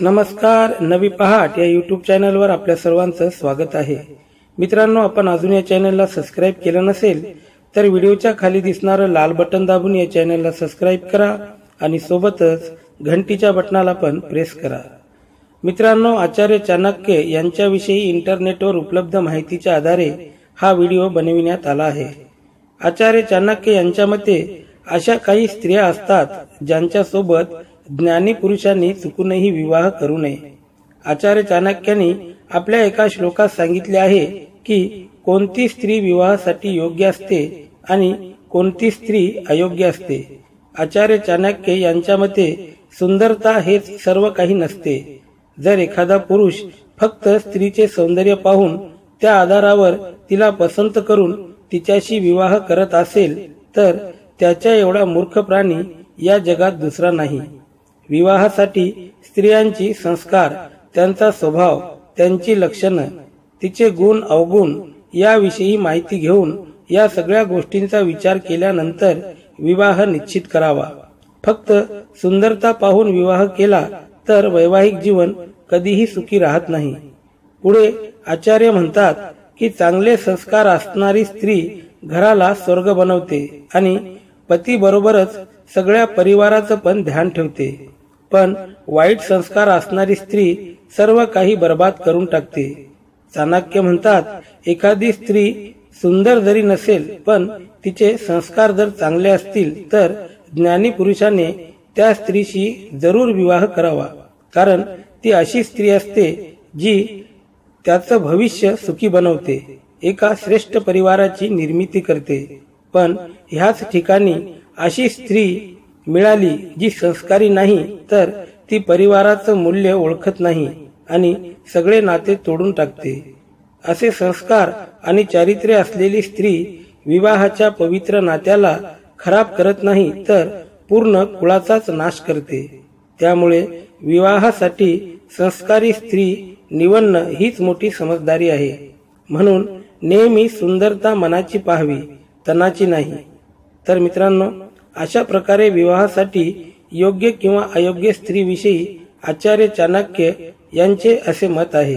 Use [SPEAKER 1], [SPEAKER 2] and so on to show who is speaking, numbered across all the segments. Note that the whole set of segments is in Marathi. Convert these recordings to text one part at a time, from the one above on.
[SPEAKER 1] नमस्कार नवी पहाट या युट्यूब चॅनलवर आपल्या सर्वांचं स्वागत आहे. मित्रांनो आपण अजून या चॅनलला सबस्क्राईब केलं नसेल तर व्हिडिओच्या खाली दिसणारं लाल बटन दाबून या चॅनलला सबस्क्राईब करा आणि सोबतच घंटीच्या बटनाला पण प्रेस करा. मित्रांनो आचार्य चाणक्य यांच्याविषयी इंटरनेटवर उपलब्ध माहितीच्या आधारे हा व्हिडिओ बनविण्यात आला आहे. आचार्य चाणक्य यांच्या मते अशा काही स्त्रिया असतात ज्यांच्या सोबत ज्ञानी पुरुषांनी चुकूनही विवाह करू नये. आचार्य चाणक्यांनी आपल्या एका श्लोकात सांगितले आहे की कोणती स्त्री विवाहासाठी योग्य असते आणि कोणती स्त्री अयोग्य असते? आचार्य चाणक्य यांच्या मते सुंदरता हेच सर्व काही नसते. जर एखादा पुरुष फक्त स्त्रीचे सौंदर्य पाहून त्या आधारावर तिला पसंत करून तिच्याशी विवाह करत असेल तर त्याच्या एवढा मूर्ख प्राणी या जगात दुसरा नाही. विवाहासाठी स्त्रियांची संस्कार त्यांचा स्वभाव त्यांची लक्षणं तिचे गुण अवगुण याविषयी माहिती घेऊन या सगळ्या गोष्टींचा विचार केल्यानंतर विवाह निश्चित करावा. फक्त सुंदरता पाहून विवाह केला तर वैवाहिक जीवन कधीही सुखी राहत नाही. पुढे आचार्य म्हणतात की चांगले संस्कार असणारी स्त्री घराला स्वर्ग बनवते आणि पती बरोबरच सगळ्या परिवाराचं पण ध्यान ठेवते. पण वाईट संस्कार असणारी स्त्री सर्व काही बर्बाद करून टाकते. चाणक्य म्हणतात एखादी स्त्री सुंदर जरी नसेल पण तिचे संस्कार जर चांगले असतील तर ज्ञानी पुरुषाने त्या स्त्रीशी जरूर विवाह करावा. कारण ती अशी स्त्री असते जी त्याचं भविष्य सुखी बनवते एका श्रेष्ठ परिवाराची निर्मिती करते. पण ह्याच ठिकाणी अशी स्त्री मिळाली जी संस्कारी नाही तर ती परिवाराचं मूल्य ओळखत नाही आणि सगळे नाते तोडून टाकते. असे संस्कार आणि चारित्र्य असलेली स्त्री विवाहाच्या पवित्र नात्याला खराब करत नाही तर पूर्ण कुळाचाच नाश करते. त्यामुळे विवाहासाठी संस्कारी स्त्री निवडणं हीच मोठी समजदारी आहे. म्हणून नेहमी सुंदरता मनाची पाहावी तनाची नाही. तर मित्रांनो अशा प्रकारे विवाहासाठी योग्य किंवा अयोग्य स्त्रीविषयी आचार्य चाणक्य यांचे असे मत आहे.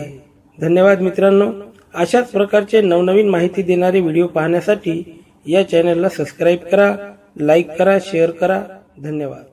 [SPEAKER 1] धन्यवाद मित्रांनो. अशाच प्रकारचे नवनवीन माहिती देणारे व्हिडिओ पाहण्यासाठी या चॅनलला सबस्क्राईब करा लाईक करा शेअर करा. धन्यवाद.